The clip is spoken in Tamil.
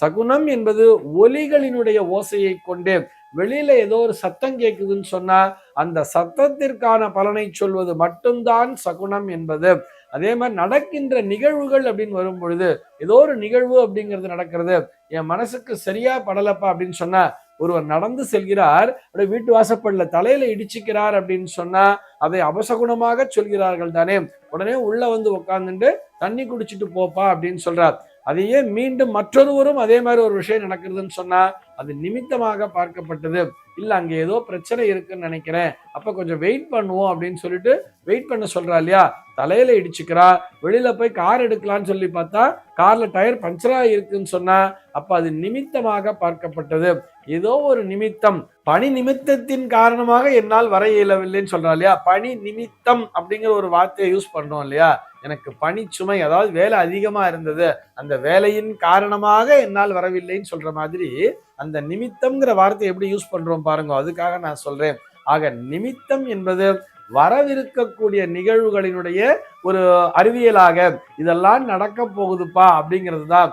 சகுனம் என்பது ஒலிகளினுடைய ஓசையை கொண்டு வெளியில ஏதோ ஒரு சத்தம் கேட்குதுன்னு சொன்னா அந்த சத்தத்திற்கான பலனை சொல்வது மட்டும்தான் சகுனம் என்பது. அதே மாதிரி நடக்கின்ற நிகழ்வுகள் அப்படின்னு வரும் பொழுது ஏதோ ஒரு நிகழ்வு அப்படிங்கிறது நடக்கிறது. என் மனசுக்கு சரியா படலப்பா அப்படின்னு சொன்னா ஒருவர் நடந்து செல்கிறார் அப்படியே வீட்டு வாசப்படல தலையில இடிச்சுக்கிறார் அப்படின்னு சொன்னா அதை அபசகுணமாக சொல்கிறார்கள் தானே. உடனே உள்ள வந்து உட்காந்துட்டு தண்ணி குடிச்சிட்டு போப்பா அப்படின்னு சொல்றார். அதையே மீண்டும் மற்றொருவரும் அதே மாதிரி ஒரு விஷயம் நடக்கிறதுன்னு சொன்னா அது நிமித்தமாக பார்க்கப்பட்டது. இல்ல அங்க ஏதோ பிரச்சனை இருக்குன்னு நினைக்கிறேன். அப்ப கொஞ்சம் வெயிட் பண்ணுவோம் அப்படின்னு சொல்லிட்டு வெயிட் பண்ண சொல்றா இல்லையா? தலையில இடிச்சுக்கிறா வெளியில போய் கார் எடுக்கலாம்னு சொல்லி பார்த்தா கார்ல டயர் பஞ்சரா இருக்குன்னு சொன்னா அப்ப அது நிமித்தமாக பார்க்கப்பட்டது. ஏதோ ஒரு நிமித்தம். பணி நிமித்தத்தின் காரணமாக என்னால் வர இயலவில்லைன்னு சொல்றா இல்லையா? பணி நிமித்தம் அப்படிங்கிற ஒரு வார்த்தையை யூஸ் பண்றோம் இல்லையா? எனக்கு பணி சுமை அதாவது வேலை அதிகமா இருந்தது. அந்த வேலையின் காரணமாக என்னால் வரவில்லைன்னு சொல்ற மாதிரி அந்த நிமித்தம்ங்கிற வார்த்தையை எப்படி யூஸ் பண்றோம் பாருங்க அதுக்காக நான் சொல்றேன். ஆக நிமித்தம் என்பது வரவிருக்கக்கூடிய நிகழ்வுகளினுடைய ஒரு அறிவியலாக இதெல்லாம் நடக்க போகுதுப்பா அப்படிங்கிறது தான்